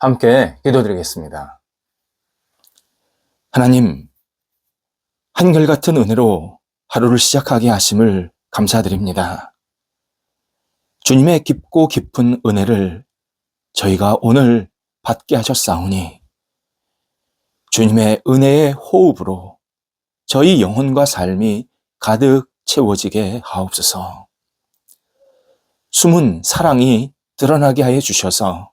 함께 기도드리겠습니다. 하나님, 한결같은 은혜로 하루를 시작하게 하심을 감사드립니다. 주님의 깊고 깊은 은혜를 저희가 오늘 받게 하셨사오니 주님의 은혜의 호흡으로 저희 영혼과 삶이 가득 채워지게 하옵소서. 숨은 사랑이 드러나게 하여 주셔서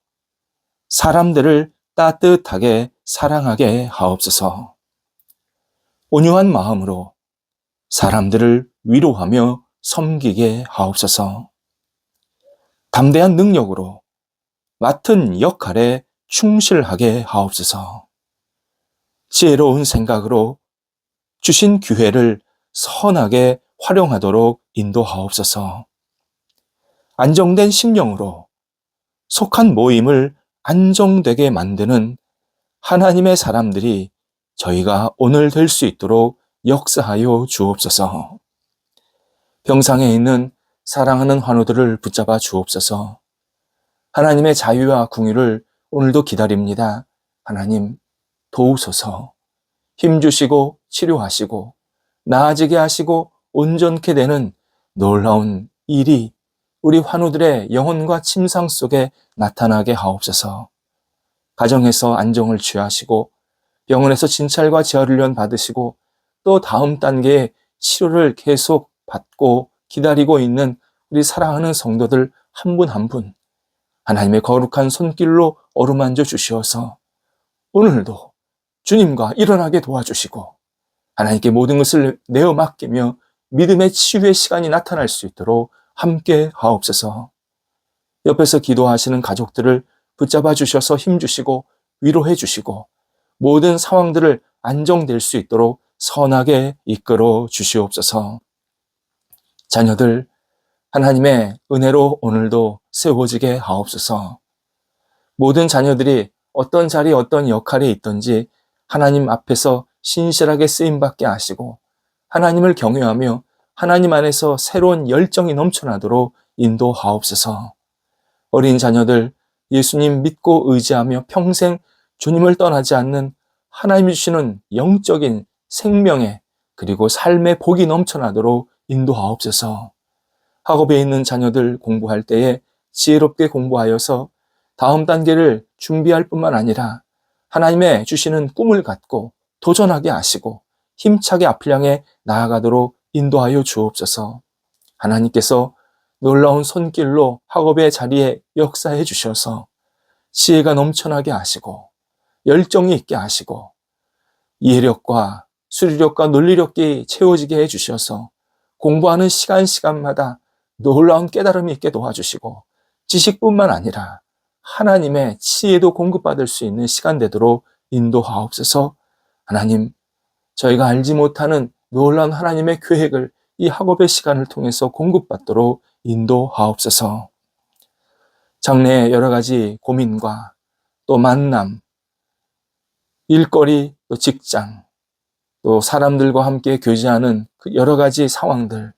사람들을 따뜻하게 사랑하게 하옵소서. 온유한 마음으로 사람들을 위로하며 섬기게 하옵소서. 담대한 능력으로 맡은 역할에 충실하게 하옵소서. 지혜로운 생각으로 주신 기회를 선하게 활용하도록 인도하옵소서. 안정된 심령으로 속한 모임을 안정되게 만드는 하나님의 사람들이 저희가 오늘 될 수 있도록 역사하여 주옵소서. 병상에 있는 사랑하는 환우들을 붙잡아 주옵소서. 하나님의 자유와 궁유를 오늘도 기다립니다. 하나님, 도우소서. 힘 주시고 치료하시고 나아지게 하시고 온전케 되는 놀라운 일이 우리 환우들의 영혼과 침상 속에 나타나게 하옵소서. 가정에서 안정을 취하시고 병원에서 진찰과 재활훈련 받으시고 또 다음 단계의 치료를 계속 받고 기다리고 있는 우리 사랑하는 성도들 한 분 한 분 하나님의 거룩한 손길로 어루만져 주시어서 오늘도 주님과 일어나게 도와주시고 하나님께 모든 것을 내어 맡기며 믿음의 치유의 시간이 나타날 수 있도록 함께 하옵소서. 옆에서 기도하시는 가족들을 붙잡아 주셔서 힘 주시고 위로해 주시고 모든 상황들을 안정될 수 있도록 선하게 이끌어 주시옵소서. 자녀들 하나님의 은혜로 오늘도 세워지게 하옵소서. 모든 자녀들이 어떤 자리 어떤 역할에 있든지 하나님 앞에서 신실하게 쓰임받게 하시고 하나님을 경외하며 하나님 안에서 새로운 열정이 넘쳐나도록 인도하옵소서. 어린 자녀들 예수님 믿고 의지하며 평생 주님을 떠나지 않는 하나님이 주시는 영적인 생명의 그리고 삶의 복이 넘쳐나도록 인도하옵소서. 학업에 있는 자녀들 공부할 때에 지혜롭게 공부하여서 다음 단계를 준비할 뿐만 아니라 하나님의 주시는 꿈을 갖고 도전하게 하시고 힘차게 앞을 향해 나아가도록 인도하여 주옵소서. 하나님께서 놀라운 손길로 학업의 자리에 역사해 주셔서 지혜가 넘쳐나게 하시고 열정이 있게 하시고 이해력과 수리력과 논리력이 채워지게 해 주셔서 공부하는 시간 시간마다 놀라운 깨달음이 있게 도와주시고 지식뿐만 아니라 하나님의 지혜도 공급받을 수 있는 시간 되도록 인도하옵소서 하나님 저희가 알지 못하는 놀라운 하나님의 계획을 이 학업의 시간을 통해서 공급받도록 인도하옵소서. 장래의 여러 가지 고민과 또 만남, 일거리, 또 직장, 또 사람들과 함께 교제하는 그 여러 가지 상황들,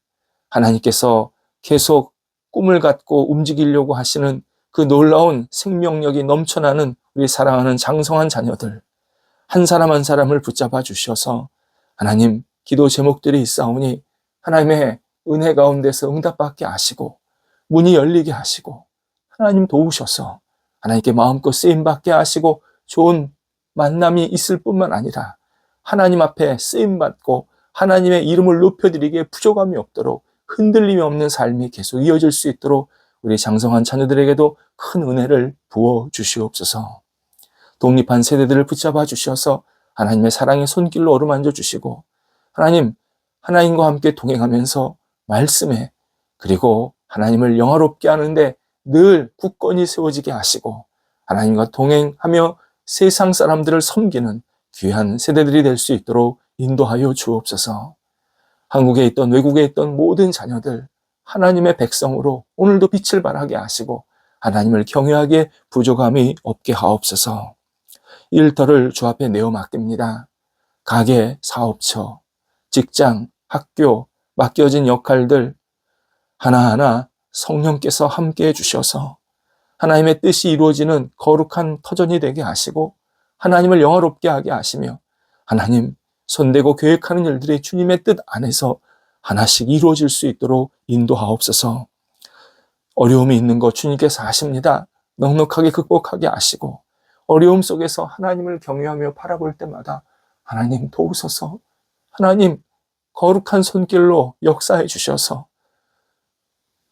하나님께서 계속 꿈을 갖고 움직이려고 하시는 그 놀라운 생명력이 넘쳐나는 우리 사랑하는 장성한 자녀들, 한 사람 한 사람을 붙잡아 주셔서 하나님 기도 제목들이 있사오니 하나님의 은혜 가운데서 응답받게 하시고 문이 열리게 하시고 하나님 도우셔서 하나님께 마음껏 쓰임받게 하시고 좋은 만남이 있을 뿐만 아니라 하나님 앞에 쓰임받고 하나님의 이름을 높여드리기에 부족함이 없도록 흔들림이 없는 삶이 계속 이어질 수 있도록 우리 장성한 자녀들에게도 큰 은혜를 부어 주시옵소서. 독립한 세대들을 붙잡아 주셔서 하나님의 사랑의 손길로 어루만져 주시고 하나님 하나님과 함께 동행하면서 말씀에 그리고 하나님을 영화롭게 하는데 늘 굳건히 세워지게 하시고 하나님과 동행하며 세상 사람들을 섬기는 귀한 세대들이 될 수 있도록 인도하여 주옵소서. 한국에 있던 외국에 있던 모든 자녀들 하나님의 백성으로 오늘도 빛을 발하게 하시고 하나님을 경외하게 부족함이 없게 하옵소서. 일터를 주 앞에 내어 맡깁니다. 가게, 사업처, 직장, 학교, 맡겨진 역할들 하나하나 성령께서 함께 해주셔서 하나님의 뜻이 이루어지는 거룩한 터전이 되게 하시고 하나님을 영화롭게 하게 하시며 하나님 손대고 계획하는 일들이 주님의 뜻 안에서 하나씩 이루어질 수 있도록 인도하옵소서. 어려움이 있는 것 주님께서 아십니다. 넉넉하게 극복하게 하시고 어려움 속에서 하나님을 경외하며 바라볼 때마다 하나님 도우소서. 하나님 거룩한 손길로 역사해 주셔서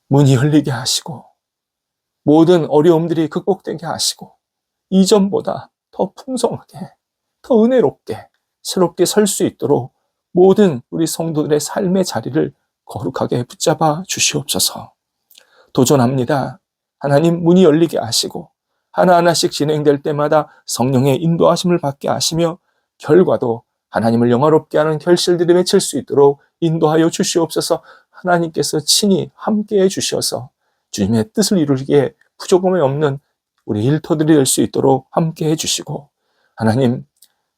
문이 열리게 하시고 모든 어려움들이 극복되게 하시고 이전보다 더 풍성하게 더 은혜롭게 새롭게 설 수 있도록 모든 우리 성도들의 삶의 자리를 거룩하게 붙잡아 주시옵소서. 도전합니다. 하나님 문이 열리게 하시고 하나하나씩 진행될 때마다 성령의 인도하심을 받게 하시며 결과도 하나님을 영화롭게 하는 결실들이 맺힐 수 있도록 인도하여 주시옵소서. 하나님께서 친히 함께해 주셔서 주님의 뜻을 이루기에 부족함이 없는 우리 일터들이 될 수 있도록 함께해 주시고 하나님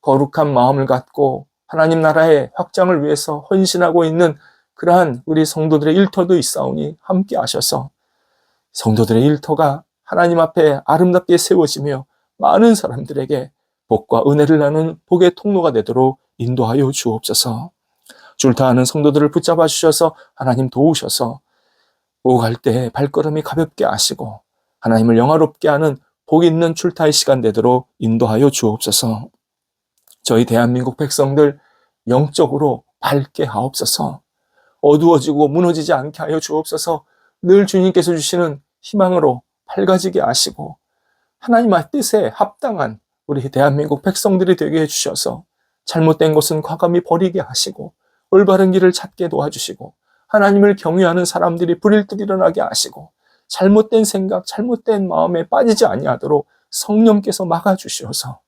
거룩한 마음을 갖고 하나님 나라의 확장을 위해서 헌신하고 있는 그러한 우리 성도들의 일터도 있사오니 함께 하셔서 성도들의 일터가 하나님 앞에 아름답게 세워지며 많은 사람들에게 복과 은혜를 나눈 복의 통로가 되도록 인도하여 주옵소서. 줄타하는 성도들을 붙잡아 주셔서 하나님 도우셔서 오갈 때 발걸음이 가볍게 하시고 하나님을 영화롭게 하는 복 있는 출타의 시간 되도록 인도하여 주옵소서. 저희 대한민국 백성들 영적으로 밝게 하옵소서. 어두워지고 무너지지 않게 하여 주옵소서. 늘 주님께서 주시는 희망으로 밝아지게 하시고 하나님의 뜻에 합당한 우리 대한민국 백성들이 되게 해 주셔서 잘못된 것은 과감히 버리게 하시고 올바른 길을 찾게 도와주시고 하나님을 경외하는 사람들이 불일 듯 일어나게 하시고 잘못된 생각, 잘못된 마음에 빠지지 아니하도록 성령께서 막아주셔서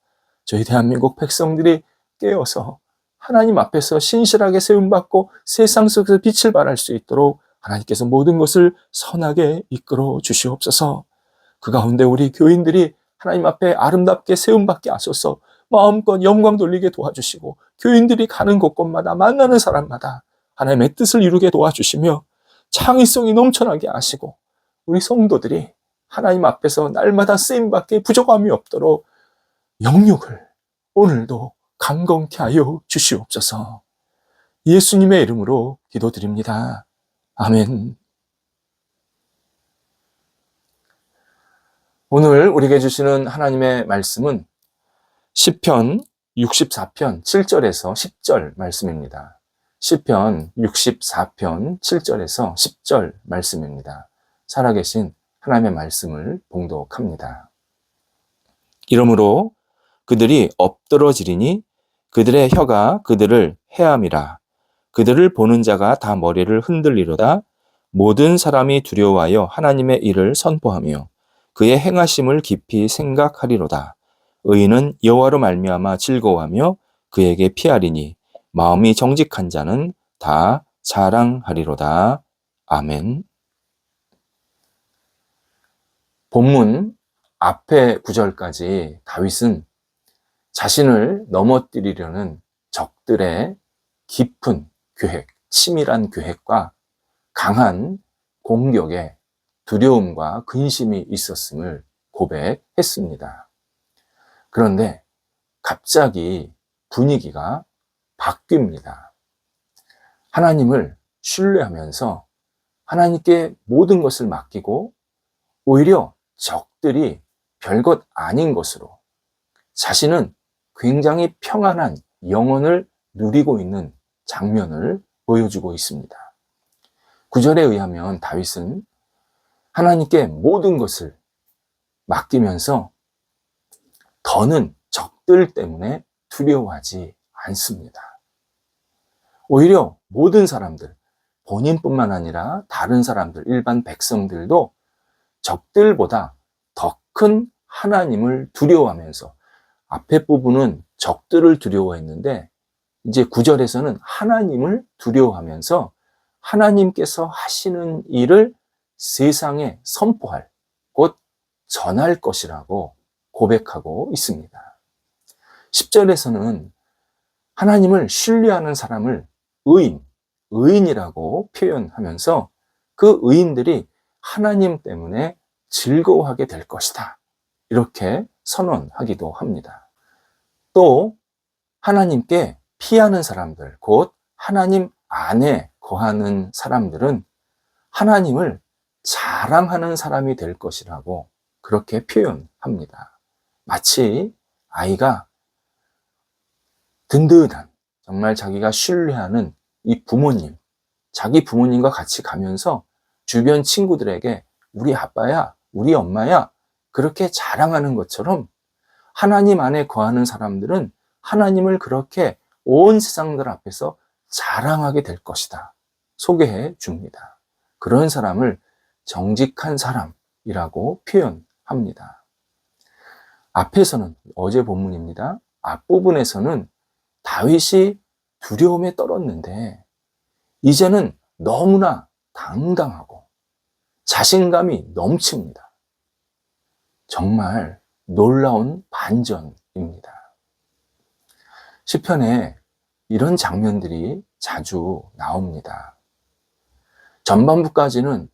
저희 대한민국 백성들이 깨어서 하나님 앞에서 신실하게 세움받고 세상 속에서 빛을 발할 수 있도록 하나님께서 모든 것을 선하게 이끌어 주시옵소서. 그 가운데 우리 교인들이 하나님 앞에 아름답게 세움받게 하소서 마음껏 영광 돌리게 도와주시고 교인들이 가는 곳곳마다 만나는 사람마다 하나님의 뜻을 이루게 도와주시며 창의성이 넘쳐나게 하시고 우리 성도들이 하나님 앞에서 날마다 쓰임받게 부족함이 없도록 영육을 오늘도 강건케 하여 주시옵소서. 예수님의 이름으로 기도드립니다. 아멘. 오늘 우리에게 주시는 하나님의 말씀은 시편 64편 7절에서 10절 말씀입니다. 시편 64편 7절에서 10절 말씀입니다. 살아계신 하나님의 말씀을 봉독합니다. 이러므로 그들이 엎드러지리니 그들의 혀가 그들을 해함이라. 그들을 보는 자가 다 머리를 흔들리로다. 모든 사람이 두려워하여 하나님의 일을 선포하며 그의 행하심을 깊이 생각하리로다. 의인은 여호와로 말미암아 즐거워하며 그에게 피하리니 마음이 정직한 자는 다 자랑하리로다. 아멘. 본문 앞에 구절까지 다윗은 자신을 넘어뜨리려는 적들의 깊은 계획, 치밀한 계획과 강한 공격에 두려움과 근심이 있었음을 고백했습니다. 그런데 갑자기 분위기가 바뀝니다. 하나님을 신뢰하면서 하나님께 모든 것을 맡기고 오히려 적들이 별것 아닌 것으로 자신은 굉장히 평안한 영혼을 누리고 있는 장면을 보여주고 있습니다. 구절에 의하면 다윗은 하나님께 모든 것을 맡기면서 더는 적들 때문에 두려워하지 않습니다. 오히려 모든 사람들, 본인뿐만 아니라 다른 사람들, 일반 백성들도 적들보다 더 큰 하나님을 두려워하면서 앞에 부분은 적들을 두려워했는데 이제 구절에서는 하나님을 두려워하면서 하나님께서 하시는 일을 세상에 선포할, 곧 전할 것이라고 고백하고 있습니다. 10절에서는 하나님을 신뢰하는 사람을 의인, 의인이라고 표현하면서 그 의인들이 하나님 때문에 즐거워하게 될 것이다. 이렇게 선언하기도 합니다. 또 하나님께 피하는 사람들, 곧 하나님 안에 거하는 사람들은 하나님을 자랑하는 사람이 될 것이라고 그렇게 표현합니다. 마치 아이가 든든한, 정말 자기가 신뢰하는 이 부모님, 자기 부모님과 같이 가면서 주변 친구들에게 우리 아빠야, 우리 엄마야, 그렇게 자랑하는 것처럼 하나님 안에 거하는 사람들은 하나님을 그렇게 온 세상들 앞에서 자랑하게 될 것이다. 소개해 줍니다. 그런 사람을 정직한 사람이라고 표현합니다. 앞에서는 어제 본문입니다. 앞부분에서는 다윗이 두려움에 떨었는데 이제는 너무나 당당하고 자신감이 넘칩니다. 정말 놀라운 반전입니다. 시편에 이런 장면들이 자주 나옵니다. 전반부까지는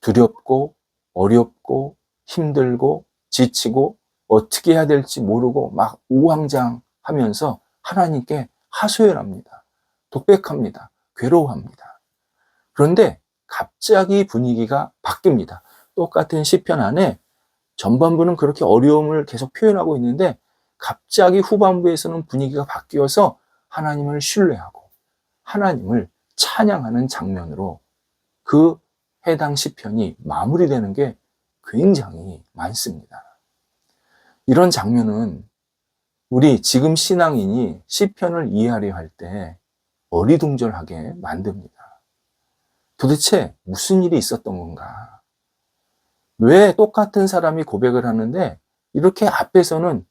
두렵고 어렵고 힘들고 지치고 어떻게 해야 될지 모르고 막 우왕장하면서 하나님께 하소연합니다. 독백합니다. 괴로워합니다. 그런데 갑자기 분위기가 바뀝니다. 똑같은 시편 안에 전반부는 그렇게 어려움을 계속 표현하고 있는데 갑자기 후반부에서는 분위기가 바뀌어서 하나님을 신뢰하고 하나님을 찬양하는 장면으로 그 해당 시편이 마무리되는 게 굉장히 많습니다. 이런 장면은 우리 지금 신앙인이 시편을 이해하려 할 때 어리둥절하게 만듭니다. 도대체 무슨 일이 있었던 건가? 왜 똑같은 사람이 고백을 하는데 이렇게 앞에서는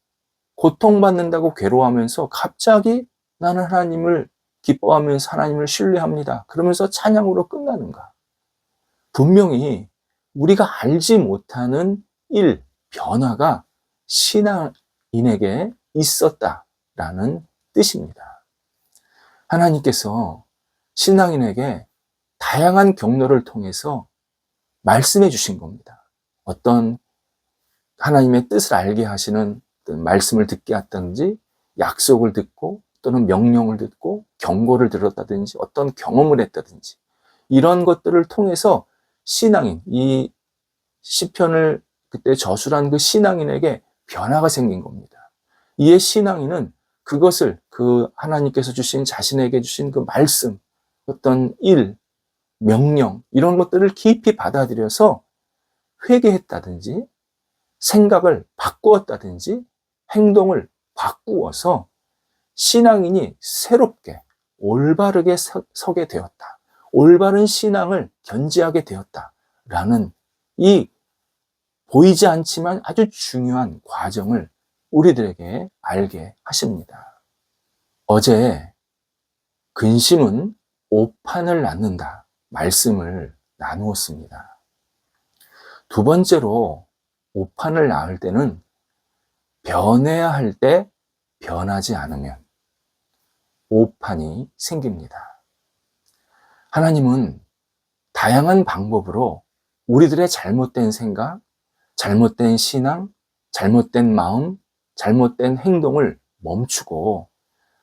고통받는다고 괴로워하면서 갑자기 나는 하나님을 기뻐하면서 하나님을 신뢰합니다. 그러면서 찬양으로 끝나는가? 분명히 우리가 알지 못하는 일, 변화가 신앙인에게 있었다라는 뜻입니다. 하나님께서 신앙인에게 다양한 경로를 통해서 말씀해 주신 겁니다. 어떤 하나님의 뜻을 알게 하시는 말씀을 듣게 했든지 약속을 듣고 또는 명령을 듣고 경고를 들었다든지 어떤 경험을 했다든지 이런 것들을 통해서 신앙인 이 시편을 그때 저술한 그 신앙인에게 변화가 생긴 겁니다. 이에 신앙인은 그것을 그 하나님께서 주신 자신에게 주신 그 말씀, 어떤 일, 명령 이런 것들을 깊이 받아들여서 회개했다든지 생각을 바꾸었다든지 행동을 바꾸어서 신앙인이 새롭게 올바르게 서, 게 되었다. 올바른 신앙을 견지하게 되었다라는 이 보이지 않지만 아주 중요한 과정을 우리들에게 알게 하십니다. 어제 근심은 오판을 낳는다 말씀을 나누었습니다. 두 번째로 오판을 낳을 때는 변해야 할 때 변하지 않으면 오판이 생깁니다. 하나님은 다양한 방법으로 우리들의 잘못된 생각, 잘못된 신앙, 잘못된 마음, 잘못된 행동을 멈추고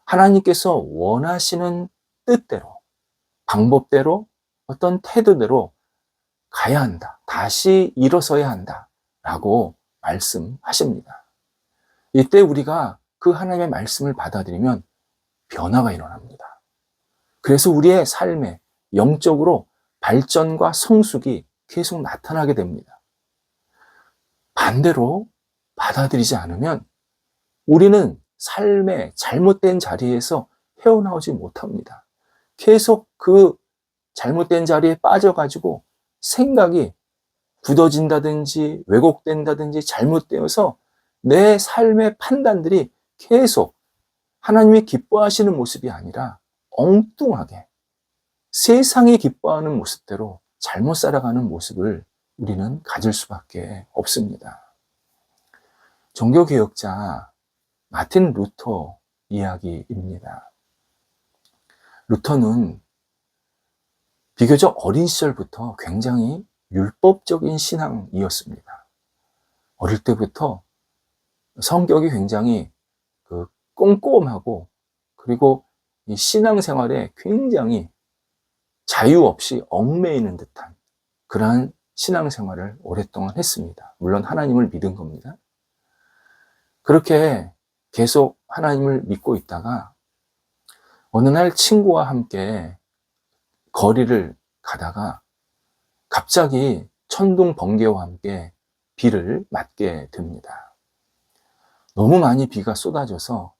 하나님께서 원하시는 뜻대로, 방법대로, 어떤 태도대로 가야 한다. 다시 일어서야 한다. 라고 말씀하십니다. 이때 우리가 그 하나님의 말씀을 받아들이면 변화가 일어납니다. 그래서 우리의 삶에 영적으로 발전과 성숙이 계속 나타나게 됩니다. 반대로 받아들이지 않으면 우리는 삶의 잘못된 자리에서 헤어나오지 못합니다. 계속 그 잘못된 자리에 빠져가지고 생각이 굳어진다든지 왜곡된다든지 잘못되어서 내 삶의 판단들이 계속 하나님이 기뻐하시는 모습이 아니라 엉뚱하게 세상이 기뻐하는 모습대로 잘못 살아가는 모습을 우리는 가질 수밖에 없습니다. 종교개혁자 마틴 루터 이야기입니다. 루터는 비교적 어린 시절부터 굉장히 율법적인 신앙이었습니다. 어릴 때부터 성격이 굉장히 그 꼼꼼하고 그리고 이 신앙생활에 굉장히 자유 없이 얽매이는 듯한 그러한 신앙생활을 오랫동안 했습니다. 물론 하나님을 믿은 겁니다. 그렇게 계속 하나님을 믿고 있다가 어느 날 친구와 함께 거리를 가다가 갑자기 천둥 번개와 함께 비를 맞게 됩니다. 너무 많이 비가 쏟아져서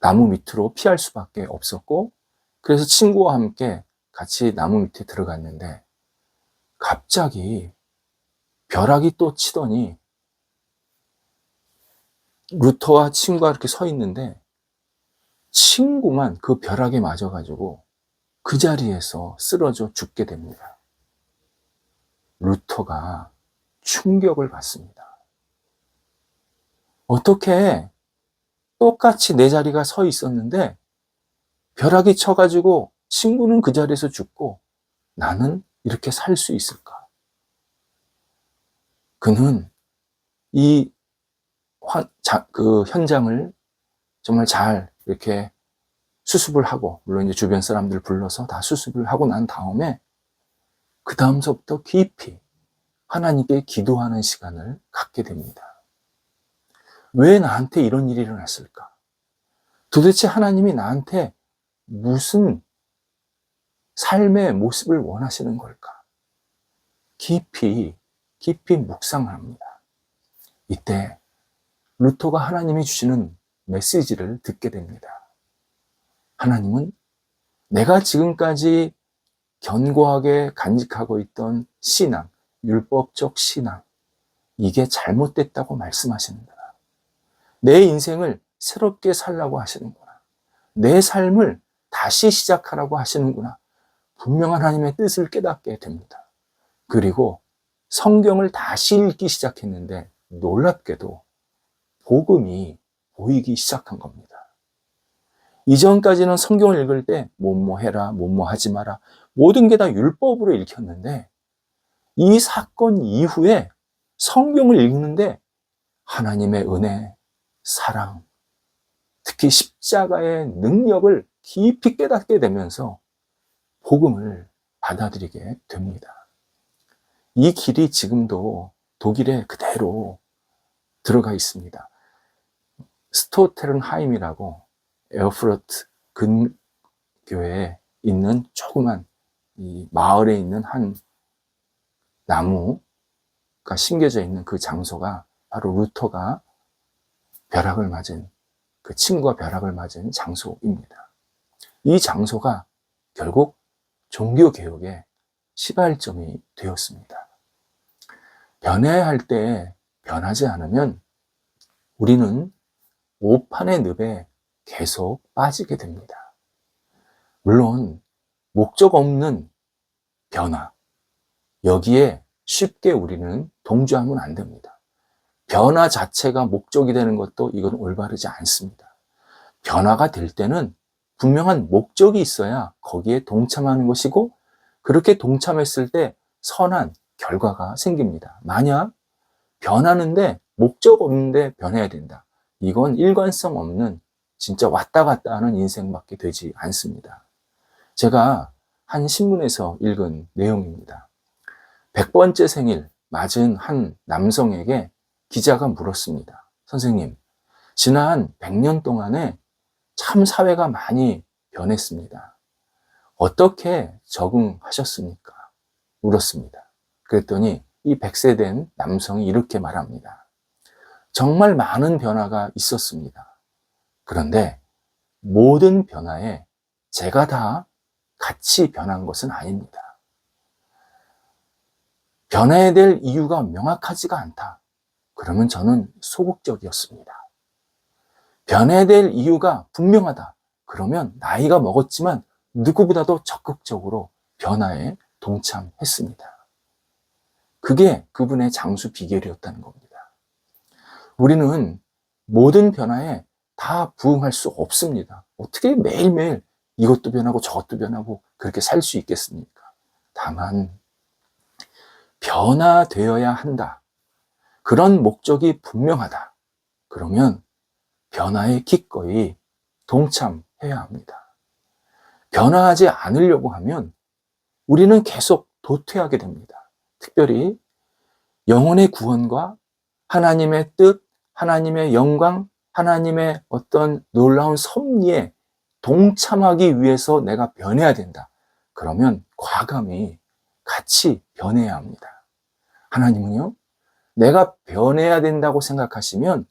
나무 밑으로 피할 수밖에 없었고 그래서 친구와 함께 같이 나무 밑에 들어갔는데 갑자기 벼락이 또 치더니 루터와 친구가 이렇게 서 있는데 친구만 그 벼락에 맞아가지고 그 자리에서 쓰러져 죽게 됩니다. 루터가 충격을 받습니다. 어떻게 똑같이 내 자리가 서 있었는데 벼락이 쳐가지고 친구는 그 자리에서 죽고 나는 이렇게 살 수 있을까? 그는 이 화, 자, 그 현장을 정말 잘 이렇게 수습을 하고, 물론 이제 주변 사람들 불러서 다 수습을 하고 난 다음에, 그 다음서부터 깊이 하나님께 기도하는 시간을 갖게 됩니다. 왜 나한테 이런 일이 일어났을까? 도대체 하나님이 나한테 무슨 삶의 모습을 원하시는 걸까? 깊이, 깊이 묵상합니다. 이때 루터가 하나님이 주시는 메시지를 듣게 됩니다. 하나님은 내가 지금까지 견고하게 간직하고 있던 신앙, 율법적 신앙, 이게 잘못됐다고 말씀하시는구나. 내 인생을 새롭게 살라고 하시는구나. 내 삶을 다시 시작하라고 하시는구나. 분명한 하나님의 뜻을 깨닫게 됩니다. 그리고 성경을 다시 읽기 시작했는데 놀랍게도 복음이 보이기 시작한 겁니다. 이전까지는 성경을 읽을 때 뭐뭐 해라, 뭐뭐 하지 마라 모든 게 다 율법으로 읽혔는데 이 사건 이후에 성경을 읽는데 하나님의 은혜, 사랑, 특히 십자가의 능력을 깊이 깨닫게 되면서 복음을 받아들이게 됩니다. 이 길이 지금도 독일에 그대로 들어가 있습니다. 스토테른하임이라고 에어프로트 근교에 있는 조그만 이 마을에 있는 한 나무가 심겨져 있는 그 장소가 바로 루터가 벼락을 맞은 그 친구가 벼락을 맞은 장소입니다. 이 장소가 결국 종교 개혁의 시발점이 되었습니다. 변해야 할때 변하지 않으면 우리는 오판의 늪에 계속 빠지게 됩니다. 물론 목적 없는 변화, 여기에 쉽게 우리는 동조하면 안 됩니다. 변화 자체가 목적이 되는 것도 이건 올바르지 않습니다. 변화가 될 때는 분명한 목적이 있어야 거기에 동참하는 것이고 그렇게 동참했을 때 선한 결과가 생깁니다. 만약 변하는데 목적 없는데 변해야 된다. 이건 일관성 없는 진짜 왔다 갔다 하는 인생밖에 되지 않습니다. 제가 한 신문에서 읽은 내용입니다. 100번째 생일 맞은 한 남성에게 기자가 물었습니다. 선생님, 지난 100년 동안에 참 사회가 많이 변했습니다. 어떻게 적응하셨습니까? 물었습니다. 그랬더니 이 100세 된 남성이 이렇게 말합니다. 정말 많은 변화가 있었습니다. 그런데 모든 변화에 제가 다 같이 변한 것은 아닙니다. 변해야 될 이유가 명확하지가 않다. 그러면 저는 소극적이었습니다. 변해야 될 이유가 분명하다. 그러면 나이가 먹었지만 누구보다도 적극적으로 변화에 동참했습니다. 그게 그분의 장수 비결이었다는 겁니다. 우리는 모든 변화에 다 부응할 수 없습니다. 어떻게 매일매일 이것도 변하고 저것도 변하고 그렇게 살 수 있겠습니까? 다만 변화되어야 한다. 그런 목적이 분명하다. 그러면 변화에 기꺼이 동참해야 합니다. 변화하지 않으려고 하면 우리는 계속 도태하게 됩니다. 특별히 영혼의 구원과 하나님의 뜻, 하나님의 영광, 하나님의 어떤 놀라운 섭리에 동참하기 위해서 내가 변해야 된다. 그러면 과감히 같이 변해야 합니다. 하나님은요, 내가 변해야 된다고 생각하시면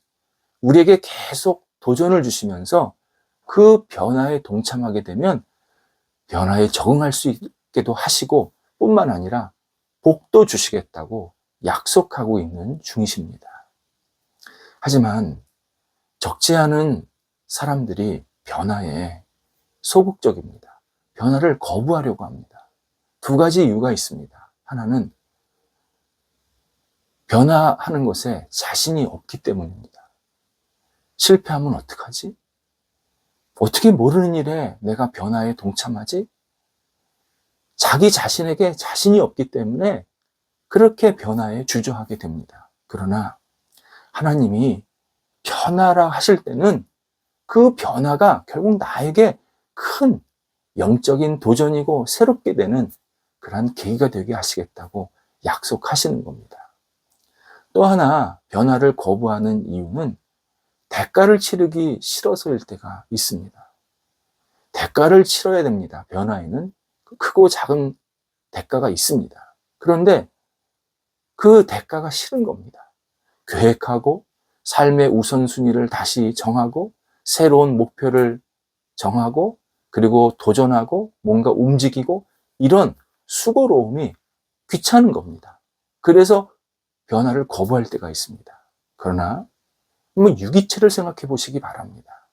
우리에게 계속 도전을 주시면서 그 변화에 동참하게 되면 변화에 적응할 수 있게도 하시고 뿐만 아니라 복도 주시겠다고 약속하고 있는 중이십니다. 하지만 적지 않은 사람들이 변화에 소극적입니다. 변화를 거부하려고 합니다. 두 가지 이유가 있습니다. 하나는 변화하는 것에 자신이 없기 때문입니다. 실패하면 어떡하지? 어떻게 모르는 일에 내가 변화에 동참하지? 자기 자신에게 자신이 없기 때문에 그렇게 변화에 주저하게 됩니다. 그러나 하나님이 변화라 하실 때는 그 변화가 결국 나에게 큰 영적인 도전이고 새롭게 되는 그러한 계기가 되게 하시겠다고 약속하시는 겁니다. 또 하나 변화를 거부하는 이유는 대가를 치르기 싫어서일 때가 있습니다. 대가를 치러야 됩니다. 변화에는 크고 작은 대가가 있습니다. 그런데 그 대가가 싫은 겁니다. 계획하고 삶의 우선순위를 다시 정하고 새로운 목표를 정하고 그리고 도전하고 뭔가 움직이고 이런 수고로움이 귀찮은 겁니다. 그래서 변화를 거부할 때가 있습니다. 그러나 한번 유기체를 생각해 보시기 바랍니다.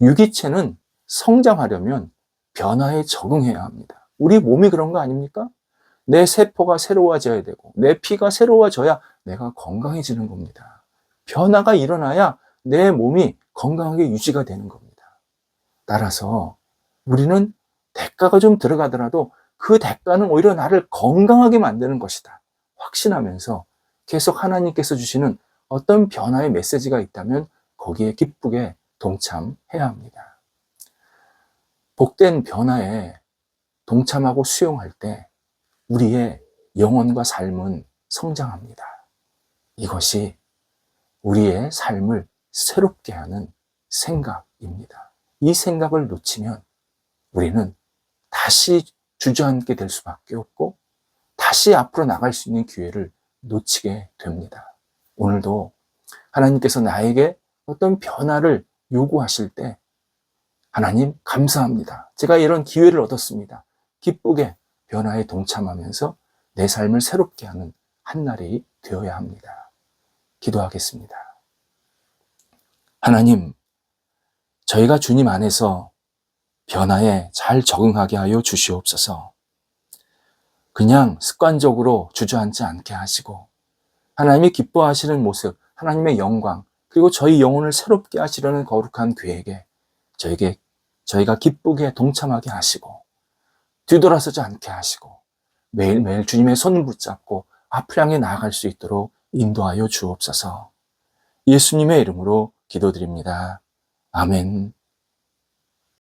유기체는 성장하려면 변화에 적응해야 합니다. 우리 몸이 그런 거 아닙니까? 내 세포가 새로워져야 되고 내 피가 새로워져야 내가 건강해지는 겁니다. 변화가 일어나야 내 몸이 건강하게 유지가 되는 겁니다. 따라서 우리는 대가가 좀 들어가더라도 그 대가는 오히려 나를 건강하게 만드는 것이다. 확신하면서 계속 하나님께서 주시는 어떤 변화의 메시지가 있다면 거기에 기쁘게 동참해야 합니다. 복된 변화에 동참하고 수용할 때 우리의 영혼과 삶은 성장합니다. 이것이 우리의 삶을 새롭게 하는 생각입니다. 이 생각을 놓치면 우리는 다시 주저앉게 될 수밖에 없고 다시 앞으로 나갈 수 있는 기회를 놓치게 됩니다. 오늘도 하나님께서 나에게 어떤 변화를 요구하실 때 하나님 감사합니다. 제가 이런 기회를 얻었습니다. 기쁘게 변화에 동참하면서 내 삶을 새롭게 하는 한날이 되어야 합니다. 기도하겠습니다. 하나님, 저희가 주님 안에서 변화에 잘 적응하게 하여 주시옵소서. 그냥 습관적으로 주저앉지 않게 하시고, 하나님이 기뻐하시는 모습, 하나님의 영광, 그리고 저희 영혼을 새롭게 하시려는 거룩한 계획에 저에게, 저희가 기쁘게 동참하게 하시고, 뒤돌아서지 않게 하시고, 매일매일 주님의 손을 붙잡고 앞을 향해 나아갈 수 있도록 인도하여 주옵소서. 예수님의 이름으로 기도드립니다. 아멘.